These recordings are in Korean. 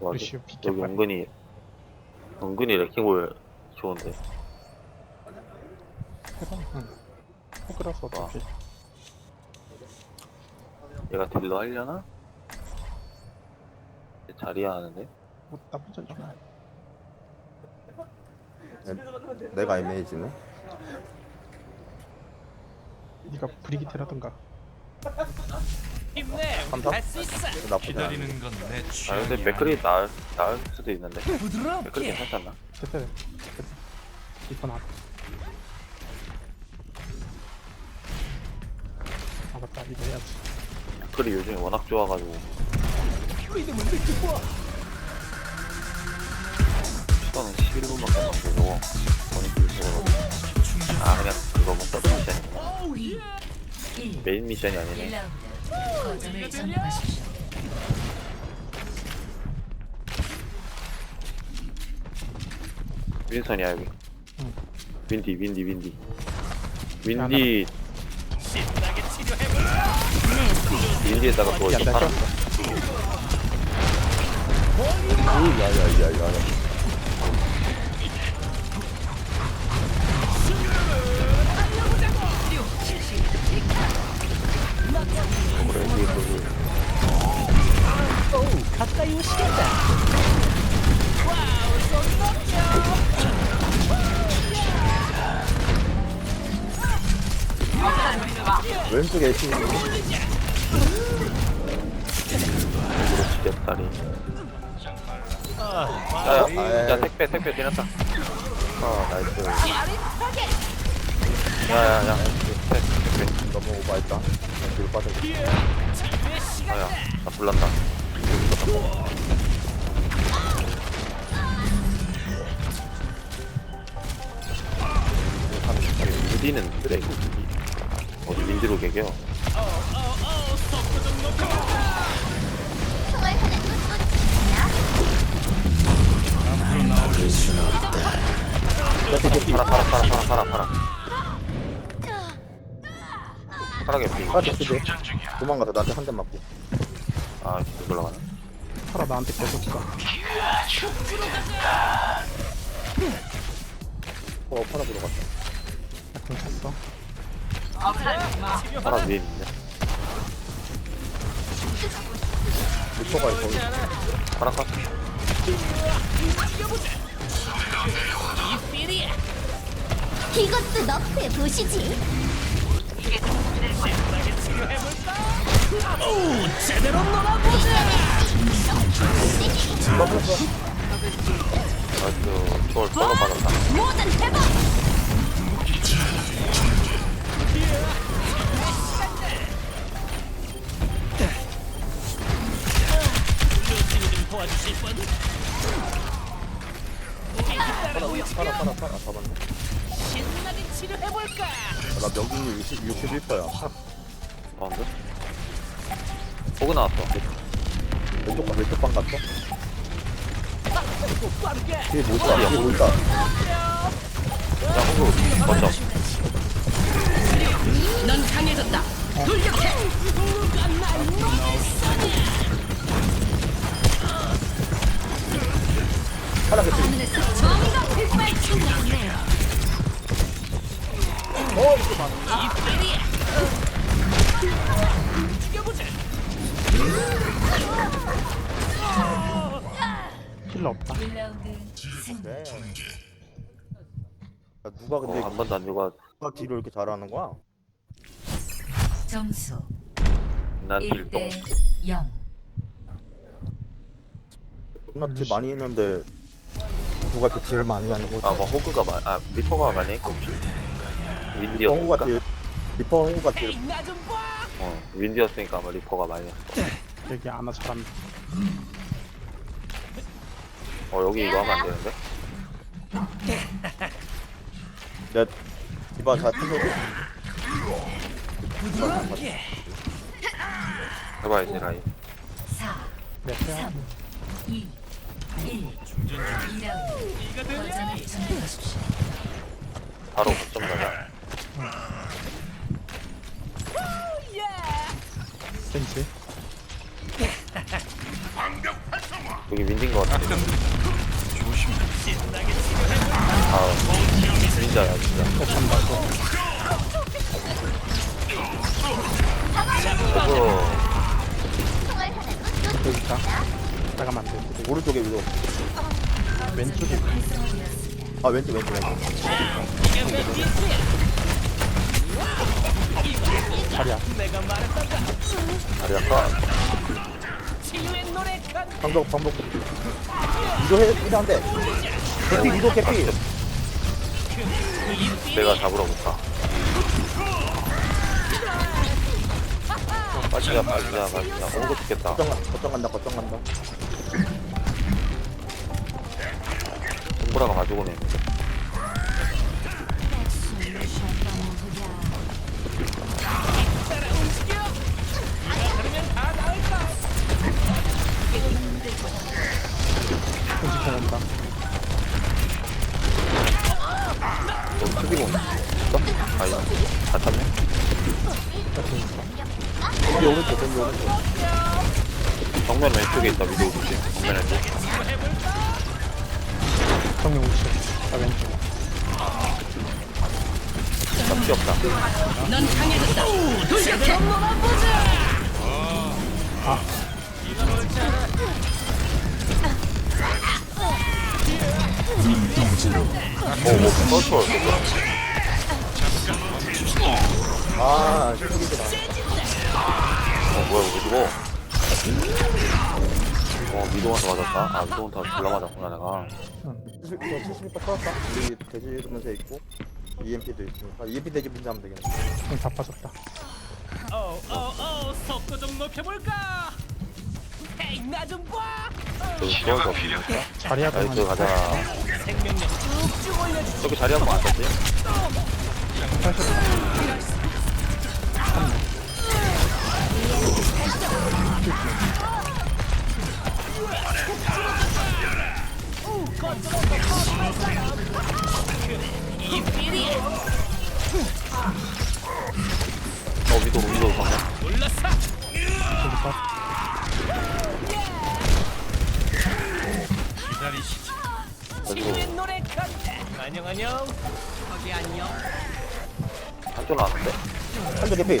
와, 루시오 여기 비켜봐 은근히 은근히 레킹볼 좋은데. 호그라서 어차피. 얘가 딜러 하려나? 자리야 하는데? 뭐 나쁘지 않아 내가 애매해지네. 네가 브리기테라던가 힘내. 한타? 할수 있어. 나쁘지 않아. 기다리는 건 내아 취향이 근데 맥클이 나을, 나을 수도 있는데. 맥클이 부드럽게. 괜찮지 않나? 됐다 됐다 이거 나아 아 맞다. 이거 해야지. 맥클이 요즘에 워낙 좋아가지고. 시간은 11분밖에 안 남겨서 머니 불세로 아 그냥 그거 뭐 서브 미션이구나 메인 미션이 아니네. 1라운드 거점을 점령하십시오. 윈선이야 여기 응. 윈디 윈디 윈디 윈디 윈디에다가 좀나 팔아 야야야야야. 왼쪽에 애쉬 아, 야야 야, 택배 택배 지났다. 아 나이스. 야야야. 택배 너무 오버했다. 뒤로 빠져. 아야 나 불난다. 윈디는 쓰레기 어디 윈디로 개겨 팔아 팔아 팔아 팔아 팔아 팔아 팔아 개피 빠져 쓰지. 도망가서 나한테 한 대 맞고. 아 진짜 올라가네 팔아 나한테 계속 가어 파라 보러 갔다. 공 찼어 팔아 위에 있네 리퍼가 거기. 팔아 갔어 이것도 너프에 보시지. 제대로 놀아보자 나이스 저걸 서로 받았다 모든 해봐. 나 명중률 60 61%야. 가운데 호그 나왔어 왼쪽 방 왼쪽 방 갔어? 빠르게 뒤에 못 가. 뒤에 못 가. 야 호그 먼저 힐러 없다 1라운드 승리. 네. 야, 누가 근데 어, 한 번도 안 누가 누가 딜을 이렇게 잘하는 거야? 점수 난 일동 1대 0. 존나 딜 많이 했는데 누가 이렇게 딜을 많이 하는 거지? 아뭐 호그가 많, 아 리퍼가 많이 했고 윈디였으니까. 홍구가 딜 리퍼 홍구가 딜 나좀봐 어 윈디였으니까 아마 리퍼가 많이 했어. 여기 아나 잘한다 어 여기 이거 하면 안 되는데? 내 디바 잘 틀어 부드럽게 해봐야지 라인. 4, 내 태양 3, 2, 1. 2라운드 이거 들려 거점을 점령하십시오. 바로 거점 가자 센지 여기 윈딘 것 같아. 아, 진짜야, 진짜. 저거, 여기 있다. 안 돼. 오른쪽에 위도. 왼쪽에. 아 왼쪽 왼쪽 왼쪽. 자리야. 노래 간. 방독 방독. 위도 해 이한데. 개피 위도 개피. 내가 잡으러 볼까. 빠지자, 빠지자. 온거 죽겠다. 거점 간 거점 간다 거점 간다. 동그라가 가지고 오네. 오른쪽 여기 오른쪽. 정면 왼쪽에 있다, 위도 조심. 정면 왼쪽. 정면 우측. 나 왼쪽. 나피 없다. 제대로 놀아보자. 오, 뭐, 서초. 아 저기도 나. 어, 뭐야, 이거 누구? 어, 미동한테 맞았다? 아, 미동한테 졸라 맞았구나, 내가. 70, 저70% 터졌다. 우리 돼지 이러면서 있고 EMP도 있고. 아, EMP 돼지 분자 하면 되겠네. 응, 다 빠졌다. 속도 좀 높여볼까? 헤이 나좀 봐. 저기 시간가 없으니까. 자리야 나이스, 그만. 가자. 생명력 쭉쭉 올려주지. 저기 자리 한번 안 떴지? 어, 위도, 위도. 그리고 노래 간다. 안녕 안녕. 거기 안녕. 한쪽 나왔는데? 한쪽 개피.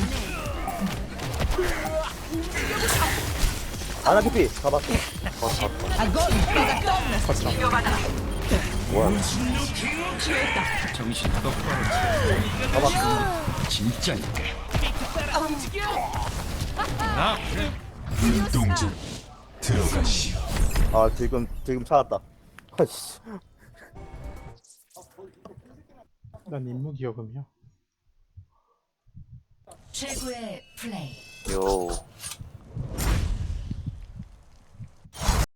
아나 개피. 잡았어. 어, 잡았다. 뭐야? 따라 움직여. 아 지금 지금 찾았다. 아씨. 난 임무 기억음이야. 최고의 플레이. 요.